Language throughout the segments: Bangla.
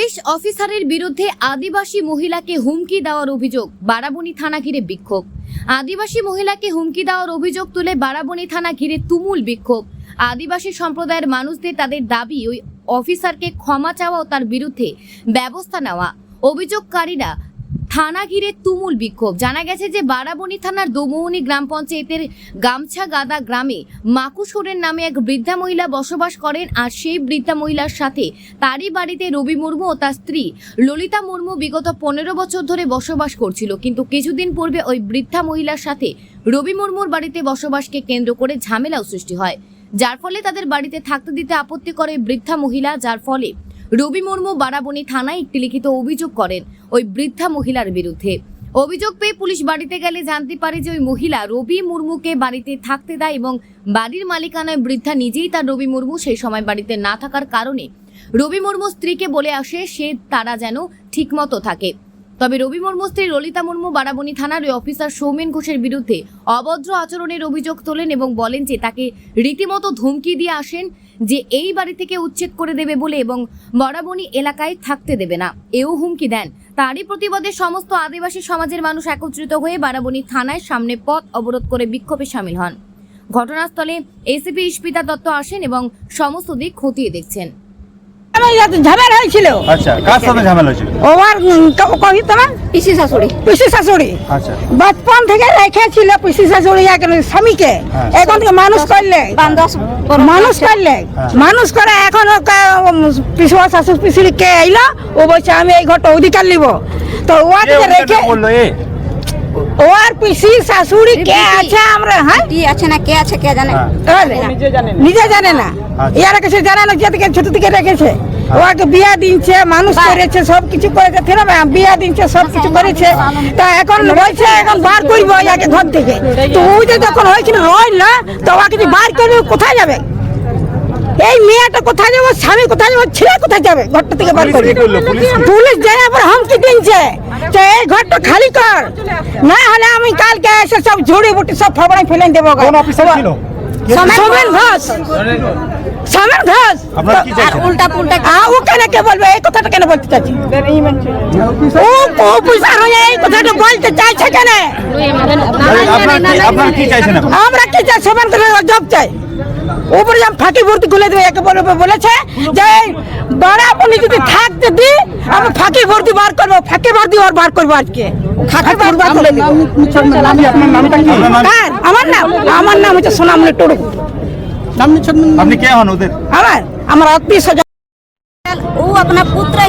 পুলিশ অফিসারের বিরুদ্ধে আদিবাসী মহিলাকে হুমকি দেওয়ার অভিযোগ বারাবণী থানা ঘিরে বিক্ষোভ। আদিবাসী মহিলাকে হুমকি দেওয়ার অভিযোগ তুলে বারাবণী থানা ঘিরে তুমুল বিক্ষোভ। আদিবাসী সম্প্রদায়ের মানুষদের তাদের দাবি, ওই অফিসারকে ক্ষমা চাওয়া ও তার বিরুদ্ধে ব্যবস্থা নেওয়া। অভিযোগকারীরা থানা ঘিরে তুমুল বিক্ষোভ। জানা গেছে যে বারাবণী থানার দোমোহনী গ্রাম পঞ্চায়েতের গামছা গাদা গ্রামে মাকু সোরেন নামে এক বৃদ্ধা মহিলা বসবাস করেন আর সেই বৃদ্ধা মহিলার সাথে তারই বাড়িতে রবি মুর্মু ও তার স্ত্রী ললিতা মুর্মু বিগত পনেরো বছর ধরে বসবাস করছিল। কিন্তু কিছুদিন পূর্বে ওই বৃদ্ধা মহিলার সাথে রবি মুর্মুর বাড়িতে বসবাসকে কেন্দ্র করে ঝামেলাও সৃষ্টি হয়। যার ফলে তাদের বাড়িতে থাকতে দিতে আপত্তি করে বৃদ্ধা মহিলা, যার ফলে রবি মুর্মু বারাবণী থানায় একটি লিখিত অভিযোগ করেন ওই বৃদ্ধা মহিলার বিরুদ্ধে। অভিযোগ পেয়ে পুলিশ বাড়িতে গেলে জানতে পারে যে ওই মহিলা রবি মুর্মুকে বাড়িতে থাকতে দেয় এবং বাড়ির মালিকানায় বৃদ্ধা নিজেই তার রবি মুর্মু সেই সময় বাড়িতে না থাকার কারণে। রবি মুর্মু স্ত্রীকে বলে আসে, সে তারা যেন ঠিকমতো থাকে। তবে রবি মুর্মু, স্ত্রী ললিতা মুর্মু, বারাবণী থানার ওই অফিসার সৌমেন ঘোষের বিরুদ্ধে অভদ্র আচরণের অভিযোগ তোলেন এবং বলেন যে তাকে রীতিমতো ধমকি দিয়ে আসেন যে এই বাড়ি থেকে উচ্ছেদ করে দেবে বলে এবং বরাবণী এলাকায় থাকতে দেবে না। এও হুমকি দেন। তারই প্রতিবাদে সমস্ত আদিবাসী সমাজের মানুষ একত্রিত হয়ে বারাবণী থানায় সামনে পথ অবরোধ করে বিক্ষোভে সামিল হন। ঘটনাস্থলে এসিপি ইস্পিতা দত্ত আসেন এবং সমস্ত দিক খতিয়ে দেখছেন। ঝামেলা হয়েছিল। আচ্ছা কার সাথে ঝামেলা হয়েছিল? ওর কহি তোমার? পিসি শাশুড়ি। পিসি শাশুড়ি। আচ্ছা। বচপন থেকে রেখেছিল পিসি শাশুড়ি এক স্বামীকে। হ্যাঁ। এখন থেকে মানুষ করলে। মানুষ করলে। হ্যাঁ। মানুষ করে এখন পিসুয়া শাশুড় পিসুরি কে আইলো ও বলছে আমি এই ঘরটা অধিকার নিব। তো রেখে ওর পিসি শাশুড়ি কে আছে আমরা হ্যাঁ? কি আছে না কে আছে কে জানে হ্যাঁ। নিজে জানে না। আচ্ছা। ইয়ারা কাছে জানে না যে থেকে ছোট থেকে রেখেছে। ওকে বিয়া দিনছে মানুষ করেছে সব কিছু করেছে ফের বিয়া দিনছে সব কিছু করেছে। তা এখন বলছে এখন বার করব ইয়াকে ঘর থেকে। তো ওই যে যখন হয়েছিল রইল না তো ওকে যদি বার করবে কোথায় যাবে? এই মেয়েটা কোথায় যাবে স্বামী কোথায় যাবে ছেলে কোথায় যাবে ঘরটা থেকে বার করবে? পুলিশ? পুলিশ যায় আবার হুমকি দিনছে। যে এই ঘরটা খালি কর। না হলে আমি কালকে এসে সব ঝুড়ি বুটি সব ফাবড়াই ফেলে দেবো কোন অফিসার ছিল? সোমেন ঘোষ। সোমেন ঘোষ। আপনারা কি আর চাইছেন? উল্টা পুল্টা আ, ও কেন কে বলবে? এই কথাটা কেন বলতে চাচ্ছি ও পয়সা হয়ে এই কথাটা বলতে চাইছে কেন? আপনারা কি- চাইছেন আমরা কি চাই? সমান করে জব চাই। উপরে যখন ফাঁকি ভর্তি খুলে দেবে একে বলে বলেছে যে বাড়া আপনি যদি থাকতে দি আমি ফাঁকি ভর্তি বার করব ফাঁকি ভর্তি আর বার করব আজকে। ফাঁকি বার বার করে দিব। আপনার আমার নাম আমার নাম হচ্ছে সোনামনি টুডু। আপনি কে হন ওদের? আমার আমার আত্মীয়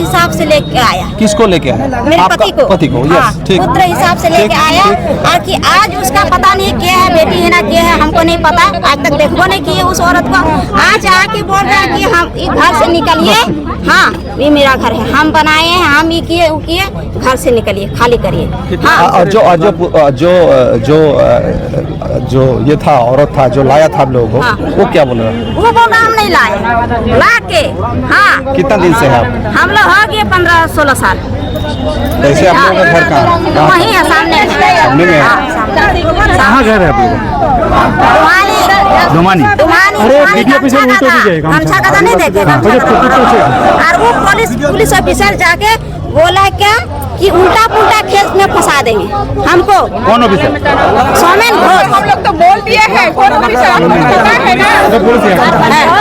हिसाब से लेके आया। किसको लेके आया? मेरे पति को। पति को हाँ, यस ठीक। पुत्र हिसाब से लेके आया। और कि आज उसका पता नहीं क्या है बेटी है ना क्या है हमको नहीं पता। आज तक देखो नहीं किए उस औरत को। आज आके बोल रहा है कि हम इस घर से निकलिए। हाँ ये मेरा घर है। हम बनाए हैं हम ये किए वो किए। घर से निकलिए खाली करिए। हाँ। और जो और जो जो जो जो ये था औरत था जो लाया था आप लोगों को हाँ। वो क्या बोल रहा है? वो बोल रहा हम नहीं लाए। ला के हाँ। कितना दिन से है हम लोग हो गए पंद्रह सोलह साल। वैसे आप लोगों का घर कहाँ? वही है सामने। सामने में है? कहाँ घर है आप लोग दुमानी अरे, वीडियो पीछे उल्टो गदा। दीजिए, गमछा। गमछा गदा नहीं देखे और वो पुलिस पुलिस ऑफिसर जाके बोला क्या कि उल्टा पुल्टा केस में फंसा देंगे। हमको कौन ऑफिसर? सोमेन घोष। हम लोग तो बोल दिए हैं कौन ऑफिसर? आपको पता है ना?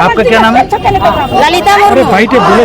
आपका क्या नाम है? ललिता भाई बोले